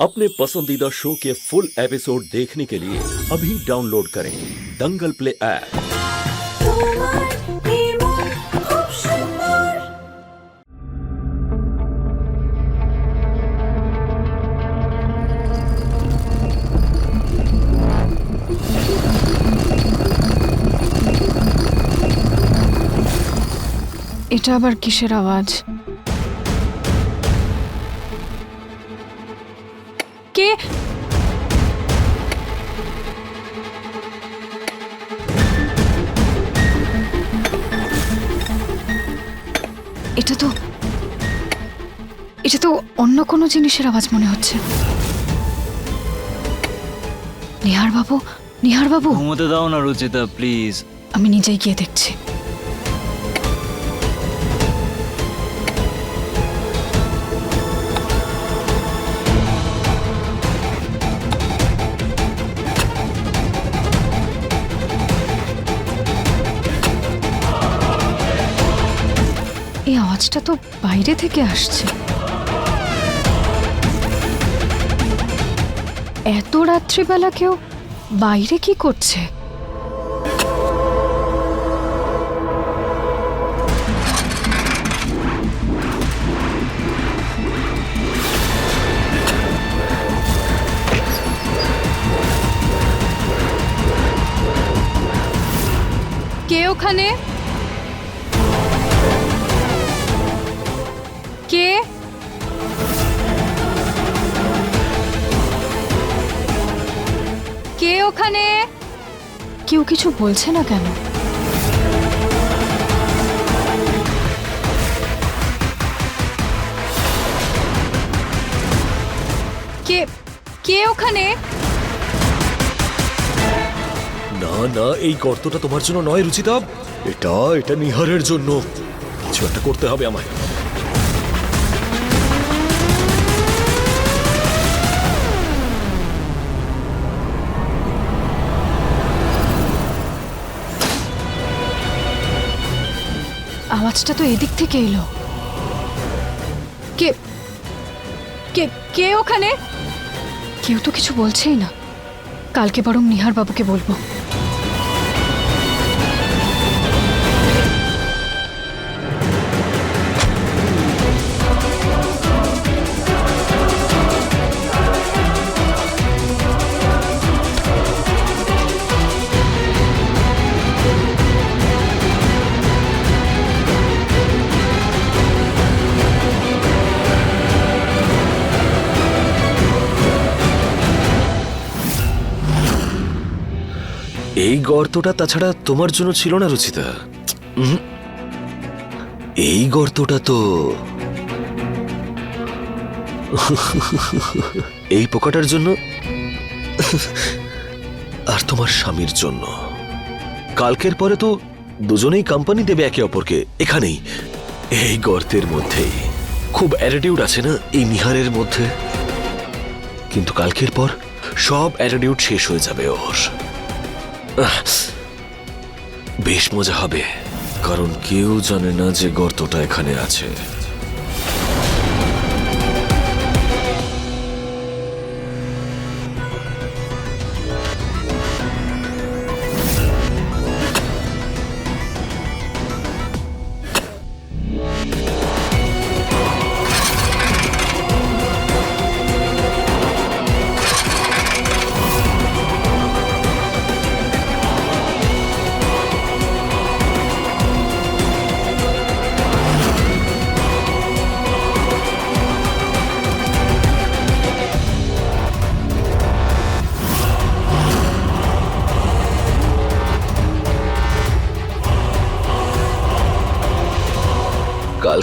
अपने पसंदीदा शो के फुल एपिसोड देखने के लिए अभी डाउनलोड करें दंगल प्ले ऐप তোমার নির্মল খুব সুন্দর এটা আবার কিসের আওয়াজ এটা তো অন্য কোনো জিনিসের আওয়াজ মনে হচ্ছে। নিহার বাবু নিহার বাবু ঘুমোতে দাও না রুচিতা প্লিজ। আমি নিজেই গিয়ে দেখছি। এই আওয়াজটা তো বাইরে থেকে আসছে। এত রাত্রিবেলা কেউ বাইরে কি করছে? কে ওখানে? কে ওখানে? কেউ কিছু বলছে না কেন? কে কে ওখানে? না না, এই গর্তটা তোমার জন্য নয়, রুচিতা। এটা এটা নিহারের জন্য। কিছু একটা করতে হবে আমায়। আওয়াজটা তো এদিক থেকে এলো। কে কে কে ওখানে? কেউ তো কিছু বলছেই না। কালকে বরং নিহার বাবুকে বলব। এই গর্তটা তাছাড়া তোমার জন্য ছিল না, রুচিতা। এই গর্তটা তো এই পোকাটার জন্য আর তোমার স্বামীর জন্য। কালকের পরে তো দুজনেই কোম্পানি দেবে একে অপরকে, এখানেই। এই গর্তের মধ্যেই খুব অ্যাটিটিউড আছে না এই নিহারের মধ্যে? কিন্তু কালকের পর সব অ্যাটিটিউড শেষ হয়ে যাবে ওর। বেশ মজা হবে কারণ কেউ জানে না যে গর্তটা এখানে আছে।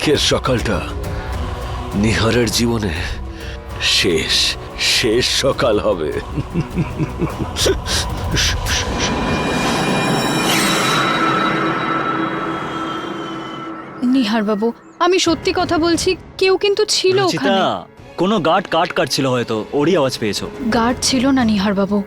কালকের সকালটা নিহারের জীবনে শেষ শেষ সকাল হবে। নিহার বাবু আমি সত্যি কথা বলছি কেউ কিন্তু ছিল রুচিতা ওখানে। কোনো গার্ড কাট কাটছিল হয়তো ওরই আওয়াজ পেয়েছ। গার্ড ছিল না নিহার বাবু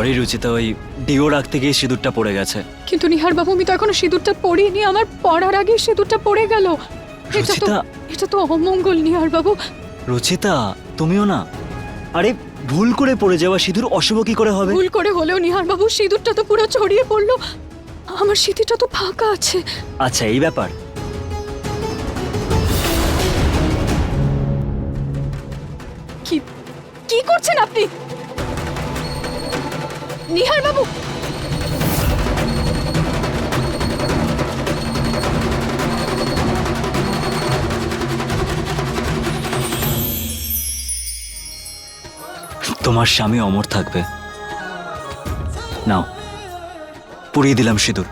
সরি রুচিতা ওই ডিও রাখতে গিয়ে সিঁদুরটা পড়ে গেছে। কিন্তু নিহার বাবু আমি তো এখনও সিঁদুরটা পরিনি আমার পড়ার আগে সিঁদুরটা পড়ে গেল। এটা তো রুচিতা এটা তো অমঙ্গল নিহার বাবু রুচিতা তুমিও না? আরে ভুল করে পড়ে যাওয়া সিঁদুর অশুভ কি করে হবে? ভুল করে হলেও নিহার বাবু সিঁদুরটা তো পুরো ছড়িয়ে পড়ল। আমার সিঁথিটা তো ফাঁকা আছে। আচ্ছা এই ব্যাপার। কি কি করছেন আপনি? নিহার বাবু তোমার স্বামী অমর থাকবে। নাও পুড়িয়ে দিলাম সিঁদুর।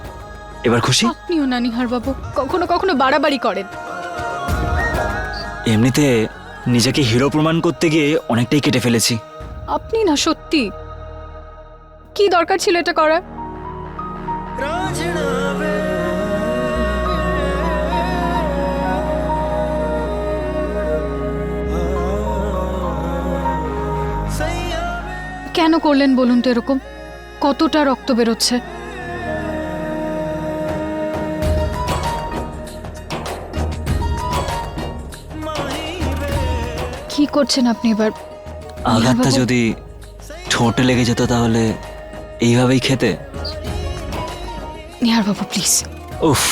এবার খুশি? আপনিও না নিহার বাবু কখনো কখনো বাড়াবাড়ি করেন। এমনিতে নিজেকে হিরো প্রমাণ করতে গিয়ে অনেকটাই কেটে ফেলেছি। আপনি না সত্যি কি দরকার ছিল এটা করার? কেন করলেন বলুন তো এরকম? কতটা রক্ত বেরোচ্ছে? কি করছেন আপনি এবার? আঘাতটা যদি ঠোঁটে লেগে যেত তাহলে এইভাবেই খেতে? নিহার বাবু প্লিজ। উফ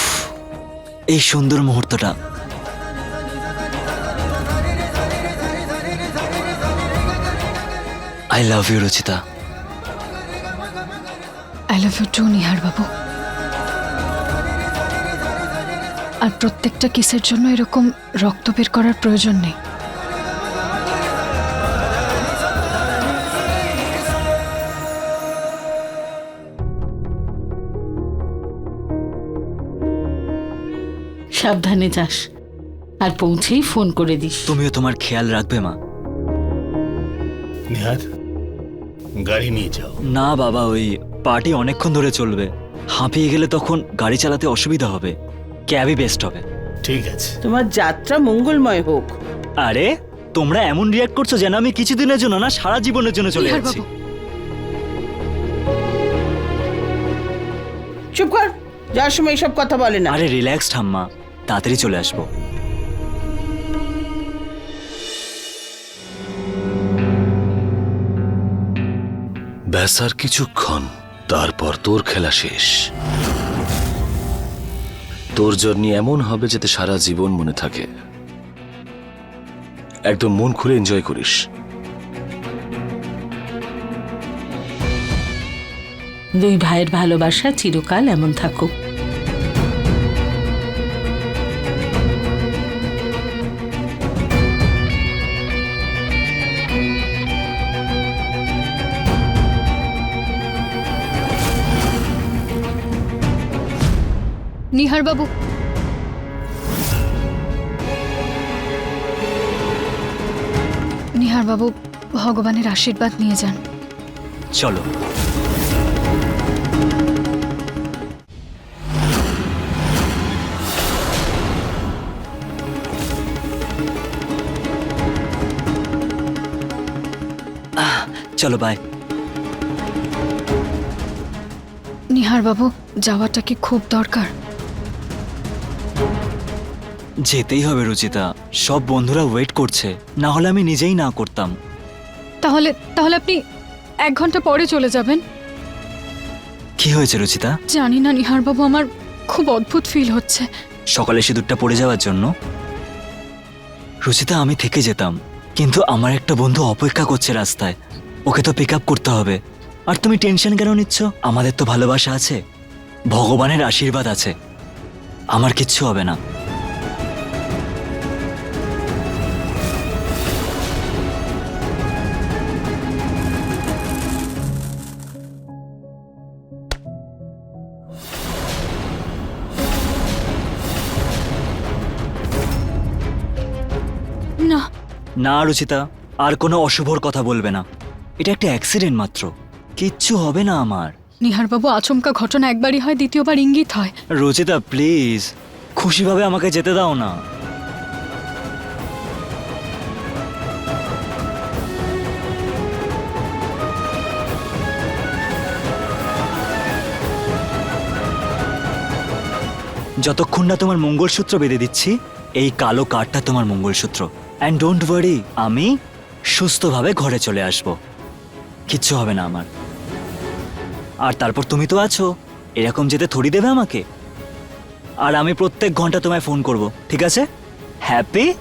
এই সুন্দর মুহূর্তটা। I love you Rachita. I love you too Nihar বাবু আর প্রত্যেকটা কেসের জন্য এরকম রক্ত বের করার প্রয়োজন নেই। সাবধানে যাস। আর পৌঁছেই ফোন করে দিস। তুমিও তোমার খেয়াল রাখবে মা। নিহার গাড়ি নিয়ে যাও। না বাবা ওই পার্টি অনেকক্ষণ ধরে চলবে। হাঁপিয়ে গেলে তখন গাড়ি চালাতে অসুবিধা হবে। ক্যাবই বেস্ট হবে। ঠিক আছে। তোমার যাত্রা মঙ্গলময় হোক। আরে তোমরা এমন রিয়াক্ট করছ যেন আমি কিছুদিনের জন্য না সারা জীবনের জন্য চলে নিহার যাচ্ছি। বাবু। চুপ কর। যাওয়ার সময় এসব কথা বলে না। আরে রিল্যাক্স ঠাম্মা। তাড়াতাড়ি চলে আসব। ব্যাস আর কিছুক্ষণ তারপর তোর খেলা শেষ। তোর জার্নি এমন হবে যাতে সারা জীবন মনে থাকে। একদম মন খুলে এনজয় করিস। দুই ভাইয়ের ভালোবাসা চিরকাল এমন থাকুক। নিহার বাবু নিহার বাবু ভগবানের আশীর্বাদ নিয়ে যান চলো আহ, চলো বাই নিহার বাবু যাওয়াটা কি খুব দরকার যেতেই হবে রুচিতা। সব বন্ধুরা ওয়েট করছে। না হলে আমি নিজেই না করতাম। তাহলে তাহলে আপনি এক ঘণ্টা পরে চলে যাবেন? কি হয়েছে রুচিতা? জানি না নিহার বাবু আমার খুব অদ্ভুত ফিল হচ্ছে। সকালে সিঁদুরটা পড়ে যাওয়ার জন্য? রুচিতা আমি থেকে যেতাম। কিন্তু আমার একটা বন্ধু অপেক্ষা করছে রাস্তায়। ওকে তো পিক আপ করতে হবে। আর তুমি টেনশন কেন নিচ্ছ? আমাদের তো ভালোবাসা আছে। ভগবানের আশীর্বাদ আছে। আমার কিচ্ছু হবে না। না রুচিতা আর কোনো অশুভর কথা বলবে না। এটা একটা অ্যাক্সিডেন্ট মাত্র। কিচ্ছু হবে না আমার। নিহারবাবু আচমকা ঘটনা একবারই হয় দ্বিতীয়বার ইঙ্গিত হয়। রুচিতা প্লিজ খুশিভাবে আমাকে যেতে দাও না। যতক্ষণ না তোমার মঙ্গলসূত্র বেঁধে দিচ্ছি এই কালো কার্ডটা তোমার মঙ্গলসূত্র। অ্যান্ড ডোন্ট ওয়ারি আমি সুস্থভাবে ঘরে চলে আসব। কিচ্ছু হবে না আমার। আর তারপর তুমি তো আছো, এরকম যেতে থরি দেবে আমাকে? আর আমি প্রত্যেক ঘণ্টা তোমায় ফোন করব, ঠিক আছে? হ্যাপি